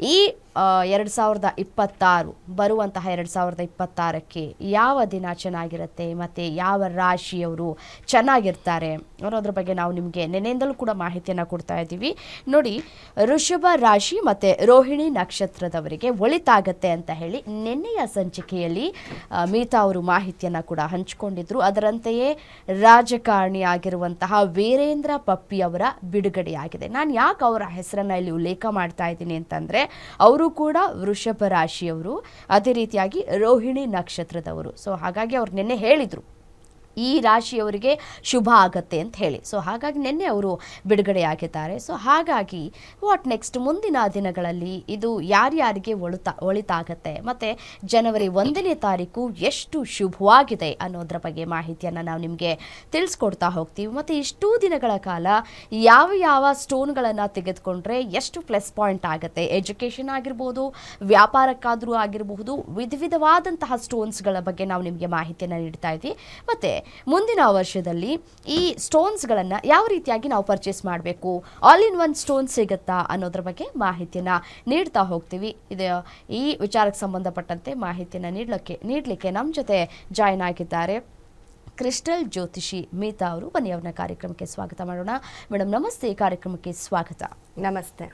ಈ ಎರಡು ಸಾವಿರದ ಇಪ್ಪತ್ತಾರು, ಬರುವಂತಹ ಎರಡು ಸಾವಿರದ ಇಪ್ಪತ್ತಾರಕ್ಕೆ ಯಾವ ದಿನ ಚೆನ್ನಾಗಿರುತ್ತೆ ಮತ್ತು ಯಾವ ರಾಶಿಯವರು ಚೆನ್ನಾಗಿರ್ತಾರೆ ಅನ್ನೋದ್ರ ಬಗ್ಗೆ ನಾವು ನಿಮಗೆ ನೆನೆಯಿಂದಲೂ ಕೂಡ ಮಾಹಿತಿಯನ್ನು ಕೊಡ್ತಾ ಇದ್ದೀವಿ. ನೋಡಿ ಋಷಭ ರಾಶಿ ಮತ್ತು ರೋಹಿಣಿ ನಕ್ಷತ್ರದವರಿಗೆ ಒಳಿತಾಗತ್ತೆ ಅಂತ ಹೇಳಿ ನಿನ್ನೆಯ ಸಂಚಿಕೆಯಲ್ಲಿ ಮೀತಾ ಅವರು ಮಾಹಿತಿಯನ್ನು ಕೂಡ ಹಂಚಿಕೊಂಡಿದ್ದರು ಅದರಂತೆಯೇ ರಾಜಕಾರಣಿ ಆಗಿರುವಂತಹ ವೀರೇಂದ್ರ ಪಪ್ಪಿ ಅವರ ಬಿಡುಗಡೆಯಾಗಿದೆ. ನಾನು ಯಾಕೆ ಅವರ ಹೆಸರನ್ನು ಇಲ್ಲಿ ಉಲ್ಲೇಖ ಮಾಡ್ತಾ ಇದ್ದೀನಿ ಅಂತಂದರೆ, ಅವರು ಕೂಡ ವೃಷಭ ರಾಶಿಯವರು. ಅದೇ ರೀತಿಯಾಗಿ ರೋಹಿಣಿ ನಕ್ಷತ್ರದವರು. ಸೊ ಹಾಗಾಗಿ ಅವ್ರು ನಿನ್ನೆ ಹೇಳಿದ್ರು. ಈ ರಾಶಿಯವರಿಗೆ ಶುಭ ಆಗತ್ತೆ ಅಂತ ಹೇಳಿ. ಸೊ ಹಾಗಾಗಿ ನಿನ್ನೆ ಅವರು ಬಿಡುಗಡೆಯಾಗಿದ್ದಾರೆ. ಸೊ ಹಾಗಾಗಿ ವಾಟ್ ನೆಕ್ಸ್ಟ್ ಮುಂದಿನ ದಿನಗಳಲ್ಲಿ ಇದು ಯಾರ್ಯಾರಿಗೆ ಒಳಿತ, ಒಳಿತಾಗತ್ತೆ ಮತ್ತು ಜನವರಿ ಒಂದನೇ ತಾರೀಕು ಎಷ್ಟು ಶುಭವಾಗಿದೆ ಅನ್ನೋದ್ರ ಬಗ್ಗೆ ಮಾಹಿತಿಯನ್ನು ನಾವು ನಿಮಗೆ ತಿಳಿಸ್ಕೊಡ್ತಾ ಹೋಗ್ತೀವಿ. ಮತ್ತು ಇಷ್ಟೂ ದಿನಗಳ ಕಾಲ ಯಾವ ಯಾವ ಸ್ಟೋನ್ಗಳನ್ನು ತೆಗೆದುಕೊಂಡ್ರೆ ಎಷ್ಟು ಪ್ಲಸ್ ಪಾಯಿಂಟ್ ಆಗುತ್ತೆ? ಎಜುಕೇಷನ್ ಆಗಿರ್ಬೋದು, ವ್ಯಾಪಾರಕ್ಕಾದರೂ ಆಗಿರಬಹುದು, ವಿಧ ವಿಧವಾದಂತಹ ಸ್ಟೋನ್ಸ್ಗಳ ಬಗ್ಗೆ ನಾವು ನಿಮಗೆ ಮಾಹಿತಿಯನ್ನು ನೀಡ್ತಾ ಇದ್ವಿ. ಮತ್ತು ಮುಂದಿನ ವರ್ಷದಲ್ಲಿ ಈ ಸ್ಟೋನ್ಸ್ಗಳನ್ನು ಯಾವ ರೀತಿಯಾಗಿ ನಾವು ಪರ್ಚೇಸ್ ಮಾಡಬೇಕು? ಆಲ್ ಇನ್ ಒನ್ ಸ್ಟೋನ್ ಸಿಗುತ್ತಾ ಅನ್ನೋದ್ರ ಬಗ್ಗೆ ಮಾಹಿತಿಯನ್ನು ನೀಡ್ತಾ ಹೋಗ್ತೀವಿ. ಇದು ಈ ವಿಚಾರಕ್ಕೆ ಸಂಬಂಧಪಟ್ಟಂತೆ ಮಾಹಿತಿಯನ್ನು ನೀಡಲಿಕ್ಕೆ ನೀಡಲಿಕ್ಕೆ ನಮ್ಮ ಜೊತೆ ಜಾಯ್ನ್ ಆಗಿದ್ದಾರೆ ಕ್ರಿಸ್ಟಲ್ ಜ್ಯೋತಿಷಿ ಮೀತಾ ಅವರು. ಬನ್ನಿ ಅವ್ರನ್ನ ಕಾರ್ಯಕ್ರಮಕ್ಕೆ ಸ್ವಾಗತ ಮಾಡೋಣ. ಮೇಡಮ್ ನಮಸ್ತೆ. ಕಾರ್ಯಕ್ರಮಕ್ಕೆ ಸ್ವಾಗತ. ನಮಸ್ತೆ.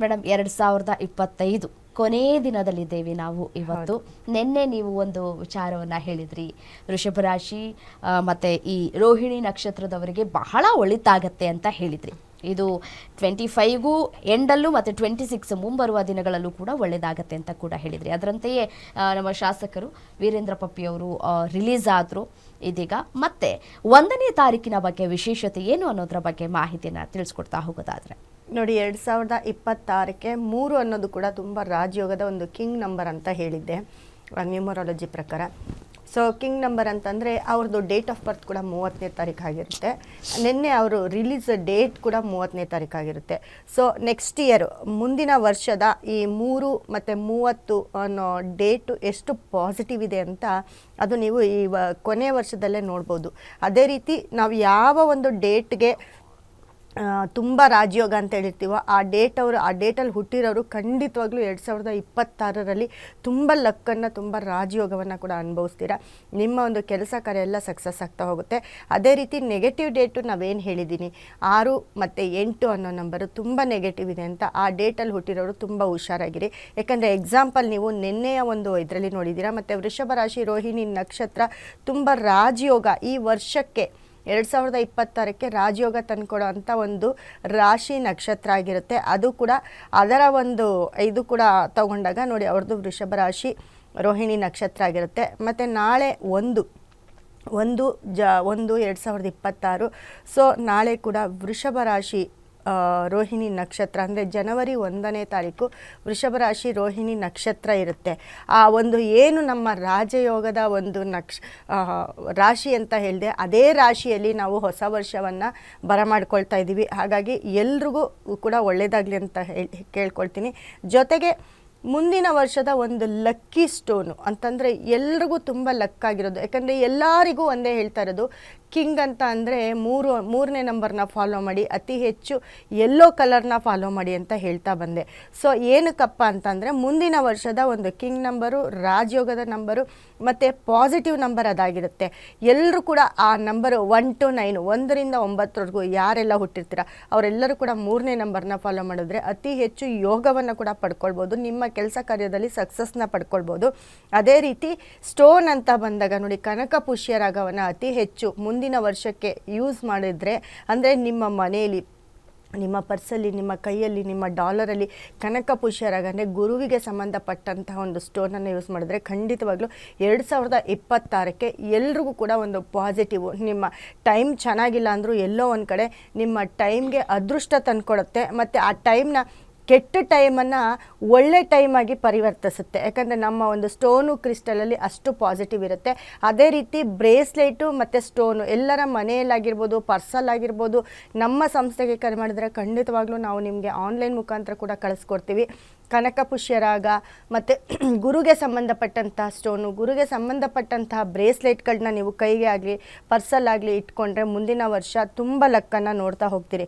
ಮೇಡಮ್ ಎರಡು ಸಾವಿರದ ಇಪ್ಪತ್ತೈದು ಕೊನೇ ದಿನದಲ್ಲಿದ್ದೇವೆ ನಾವು ಇವತ್ತು. ನಿನ್ನೆ ನೀವು ಒಂದು ವಿಚಾರವನ್ನ ಹೇಳಿದ್ರಿ. ವೃಷಭ ರಾಶಿ ಮತ್ತೆ ಈ ರೋಹಿಣಿ ನಕ್ಷತ್ರದವರಿಗೆ ಬಹಳ ಒಳಿತಾಗತ್ತೆ ಅಂತ ಹೇಳಿದ್ರಿ. ಇದು ಟ್ವೆಂಟಿ ಫೈವ್ಗೂ ಎಂಡಲ್ಲೂ ಮತ್ತು ಟ್ವೆಂಟಿ ಸಿಕ್ಸ್ ಮುಂಬರುವ ದಿನಗಳಲ್ಲೂ ಕೂಡ ಒಳ್ಳೆಯದಾಗತ್ತೆ ಅಂತ ಕೂಡ ಹೇಳಿದ್ರಿ. ಅದರಂತೆಯೇ ನಮ್ಮ ಶಾಸಕರು ವೀರೇಂದ್ರ ಪಪ್ಪಿಯವರು ರಿಲೀಸ್ ಆದರು ಇದೀಗ. ಮತ್ತೆ ಒಂದನೇ ತಾರೀಕಿನ ಬಗ್ಗೆ ವಿಶೇಷತೆ ಏನು ಅನ್ನೋದ್ರ ಬಗ್ಗೆ ಮಾಹಿತಿಯನ್ನು ತಿಳಿಸ್ಕೊಡ್ತಾ ಹೋಗೋದಾದ್ರೆ. ನೋಡಿ, ಎರಡು ಸಾವಿರದ ಇಪ್ಪತ್ತಾರಕ್ಕೆ ಮೂರು ಅನ್ನೋದು ಕೂಡ ತುಂಬ ರಾಜಯೋಗದ ಒಂದು ಕಿಂಗ್ ನಂಬರ್ ಅಂತ ಹೇಳಿದ್ದೆ ನ್ಯೂಮರಾಲಜಿ ಪ್ರಕಾರ. ಸೊ ಕಿಂಗ್ ನಂಬರ್ ಅಂತಂದರೆ ಅವ್ರದ್ದು ಡೇಟ್ ಆಫ್ ಬರ್ತ್ ಕೂಡ ಮೂವತ್ತನೇ ತಾರೀಕು ಆಗಿರುತ್ತೆ. ನಿನ್ನೆ ಅವರು ರಿಲೀಸ್ ಡೇಟ್ ಕೂಡ ಮೂವತ್ತನೇ ತಾರೀಕು ಆಗಿರುತ್ತೆ. ಸೊ ನೆಕ್ಸ್ಟ್ ಇಯರ್ ಮುಂದಿನ ವರ್ಷದ ಈ ಮೂರು ಮತ್ತು ಮೂವತ್ತು ಅನ್ನೋ ಡೇಟು ಎಷ್ಟು ಪಾಸಿಟಿವ್ ಇದೆ ಅಂತ ಅದು ನೀವು ಈ ಕೊನೆಯ ವರ್ಷದಲ್ಲೇ ನೋಡ್ಬೋದು. ಅದೇ ರೀತಿ ನಾವು ಯಾವ ಒಂದು ಡೇಟ್ಗೆ ತುಂಬ ರಾಜಯೋಗ ಅಂತ ಹೇಳಿರ್ತೀವೋ, ಆ ಡೇಟ್ ಅವರು, ಆ ಡೇಟಲ್ಲಿ ಹುಟ್ಟಿರೋರು ಖಂಡಿತವಾಗ್ಲೂ ಎರಡು ಸಾವಿರದ ಇಪ್ಪತ್ತಾರರಲ್ಲಿ ತುಂಬ ಲಕ್ಕನ್ನು, ತುಂಬ ರಾಜಯೋಗವನ್ನು ಕೂಡ ಅನುಭವಿಸ್ತೀರ? ನಿಮ್ಮ ಒಂದು ಕೆಲಸ ಕಾರ್ಯ ಎಲ್ಲ ಸಕ್ಸಸ್ ಆಗ್ತಾ ಹೋಗುತ್ತೆ. ಅದೇ ರೀತಿ ನೆಗೆಟಿವ್ ಡೇಟು ನಾವೇನು ಹೇಳಿದ್ದೀನಿ ಆರು ಮತ್ತು ಎಂಟು ಅನ್ನೋ ನಂಬರು ತುಂಬ ನೆಗೆಟಿವ್ ಇದೆ ಅಂತ ಆ ಡೇಟಲ್ಲಿ ಹುಟ್ಟಿರೋರು ತುಂಬ ಹುಷಾರಾಗಿರಿ. ಯಾಕಂದರೆ ಎಕ್ಸಾಂಪಲ್ ನೀವು ನಿನ್ನೆಯ ಒಂದು ಇದರಲ್ಲಿ ನೋಡಿದ್ದೀರಾ ಮತ್ತು ವೃಷಭ ರಾಶಿ, ರೋಹಿಣಿ ನಕ್ಷತ್ರ ತುಂಬ ರಾಜಯೋಗ ಈ ವರ್ಷಕ್ಕೆ ಎರಡು ಸಾವಿರದ ಇಪ್ಪತ್ತಾರಕ್ಕೆ ರಾಜಯೋಗ ತಂದುಕೊಡೋ ಅಂಥ ಒಂದು ರಾಶಿ ನಕ್ಷತ್ರ ಆಗಿರುತ್ತೆ. ಅದು ಕೂಡ ಅದರ ಒಂದು ಇದು ಕೂಡ ತಗೊಂಡಾಗ ನೋಡಿ ಅವ್ರದ್ದು ವೃಷಭ ರಾಶಿ ರೋಹಿಣಿ ನಕ್ಷತ್ರ ಆಗಿರುತ್ತೆ. ಮತ್ತು ನಾಳೆ ಒಂದು ಒಂದು ಜ, ಒಂದು ಎರಡು ಸಾವಿರದ ಇಪ್ಪತ್ತಾರು. ಸೊ ನಾಳೆ ಕೂಡ ವೃಷಭ ರಾಶಿ ರೋಹಿಣಿ ನಕ್ಷತ್ರ, ಅಂದರೆ ಜನವರಿ ಒಂದನೇ ತಾರೀಕು ವೃಷಭ ರಾಶಿ ರೋಹಿಣಿ ನಕ್ಷತ್ರ ಇರುತ್ತೆ. ಆ ಒಂದು ಏನು ನಮ್ಮ ರಾಜಯೋಗದ ಒಂದು ನಕ್ಷ ರಾಶಿ ಅಂತ ಹೇಳಿದೆ, ಅದೇ ರಾಶಿಯಲ್ಲಿ ನಾವು ಹೊಸ ವರ್ಷವನ್ನು ಬರಮಾಡ್ಕೊಳ್ತಾ ಇದ್ದೀವಿ. ಹಾಗಾಗಿ ಎಲ್ರಿಗೂ ಕೂಡ ಒಳ್ಳೆಯದಾಗಲಿ ಅಂತ ಹೇಳಿ, ಕೇಳ್ಕೊಳ್ತೀನಿ. ಜೊತೆಗೆ ಮುಂದಿನ ವರ್ಷದ ಒಂದು ಲಕ್ಕಿ ಸ್ಟೋನು ಅಂತಂದರೆ ಎಲ್ರಿಗೂ ತುಂಬ ಲಕ್ಕಾಗಿರೋದು ಯಾಕಂದರೆ ಎಲ್ಲರಿಗೂ ಒಂದೇ ಹೇಳ್ತಾ ಇರೋದು ಕಿಂಗ್ ಅಂತ ಅಂದರೆ ಮೂರು, ಮೂರನೇ ನಂಬರ್ನ ಫಾಲೋ ಮಾಡಿ, ಅತಿ ಹೆಚ್ಚು ಎಲ್ಲೋ ಕಲರ್ನ ಫಾಲೋ ಮಾಡಿ ಅಂತ ಹೇಳ್ತಾ ಬಂದೆ. ಸೊ ಏನಕ್ಕಪ್ಪ ಅಂತಂದರೆ ಮುಂದಿನ ವರ್ಷದ ಒಂದು ಕಿಂಗ್ ನಂಬರು, ರಾಜಯೋಗದ ನಂಬರು, ಮತ್ತು ಪಾಸಿಟಿವ್ ನಂಬರ್ ಅದಾಗಿರುತ್ತೆ. ಎಲ್ಲರೂ ಕೂಡ ಆ ನಂಬರು ಒನ್ ಟು ನೈನ್ ಒಂದರಿಂದ ಒಂಬತ್ತರವರೆಗೂ ಯಾರೆಲ್ಲ ಹುಟ್ಟಿರ್ತೀರ, ಅವರೆಲ್ಲರೂ ಕೂಡ ಮೂರನೇ ನಂಬರ್ನ ಫಾಲೋ ಮಾಡಿದ್ರೆ ಅತಿ ಹೆಚ್ಚು ಯೋಗವನ್ನು ಕೂಡ ಪಡ್ಕೊಳ್ಬೋದು, ನಿಮ್ಮ ಕೆಲಸ ಕಾರ್ಯದಲ್ಲಿ ಸಕ್ಸಸ್ನ ಪಡ್ಕೊಳ್ಬೋದು. ಅದೇ ರೀತಿ ಸ್ಟೋನ್ ಅಂತ ಬಂದಾಗ ನೋಡಿ ಕನಕ ಪುಷ್ಯ ರಾಗವನ್ನು ಅತಿ ಹೆಚ್ಚು ಮುಂದಿನ ವರ್ಷಕ್ಕೆ ಯೂಸ್ ಮಾಡಿದರೆ, ಅಂದರೆ ನಿಮ್ಮ ಮನೆಯಲ್ಲಿ, ನಿಮ್ಮ ಪರ್ಸಲ್ಲಿ, ನಿಮ್ಮ ಕೈಯಲ್ಲಿ, ನಿಮ್ಮ ಡಾಲರಲ್ಲಿ ಕನಕ ಪುಷ್ಯರಾಗ ಅಂದರೆ ಗುರುವಿಗೆ ಸಂಬಂಧಪಟ್ಟಂತಹ ಒಂದು ಸ್ಟೋನನ್ನು ಯೂಸ್ ಮಾಡಿದ್ರೆ ಖಂಡಿತವಾಗ್ಲೂ ಎರಡು ಸಾವಿರದ ಇಪ್ಪತ್ತಾರಕ್ಕೆ ಎಲ್ರಿಗೂ ಕೂಡ ಒಂದು ಪಾಸಿಟಿವ್, ನಿಮ್ಮ ಟೈಮ್ ಚೆನ್ನಾಗಿಲ್ಲ ಅಂದರೂ ಎಲ್ಲೋ ಒಂದು ಕಡೆ ನಿಮ್ಮ ಟೈಮ್ಗೆ ಅದೃಷ್ಟ ತಂದುಕೊಡುತ್ತೆ. ಮತ್ತು ಆ ಟೈಮ್ನ ಕೆಟ್ಟ ಟೈಮನ್ನು ಒಳ್ಳೆ ಟೈಮಾಗಿ ಪರಿವರ್ತಿಸುತ್ತೆ. ಯಾಕಂದರೆ ನಮ್ಮ ಒಂದು ಸ್ಟೋನು ಕ್ರಿಸ್ಟಲಲ್ಲಿ ಅಷ್ಟು ಪಾಸಿಟಿವ್ ಇರುತ್ತೆ. ಅದೇ ರೀತಿ ಬ್ರೇಸ್ಲೆಟು ಮತ್ತು ಸ್ಟೋನು ಎಲ್ಲರ ಮನೆಯಲ್ಲಾಗಿರ್ಬೋದು ಪರ್ಸಲ್ ಆಗಿರ್ಬೋದು ನಮ್ಮ ಸಂಸ್ಥೆಗೆ ಕರೆ ಮಾಡಿದ್ರೆ ಖಂಡಿತವಾಗ್ಲೂ ನಾವು ನಿಮಗೆ ಆನ್ಲೈನ್ ಮುಖಾಂತರ ಕೂಡ ಕಳಿಸ್ಕೊಡ್ತೀವಿ. ಕನಕ ಪುಷ್ಯರಾಗ ಮತ್ತು ಗುರುಗೆ ಸಂಬಂಧಪಟ್ಟಂತಹ ಸ್ಟೋನು, ಗುರುಗೆ ಸಂಬಂಧಪಟ್ಟಂತಹ ಬ್ರೇಸ್ಲೆಟ್ಗಳನ್ನ ನೀವು ಕೈಗೆ ಆಗಲಿ, ಪರ್ಸಲ್ಲಾಗಲಿ ಇಟ್ಕೊಂಡ್ರೆ ಮುಂದಿನ ವರ್ಷ ತುಂಬ ಲಕ್ಕನ್ನು ನೋಡ್ತಾ ಹೋಗ್ತೀರಿ.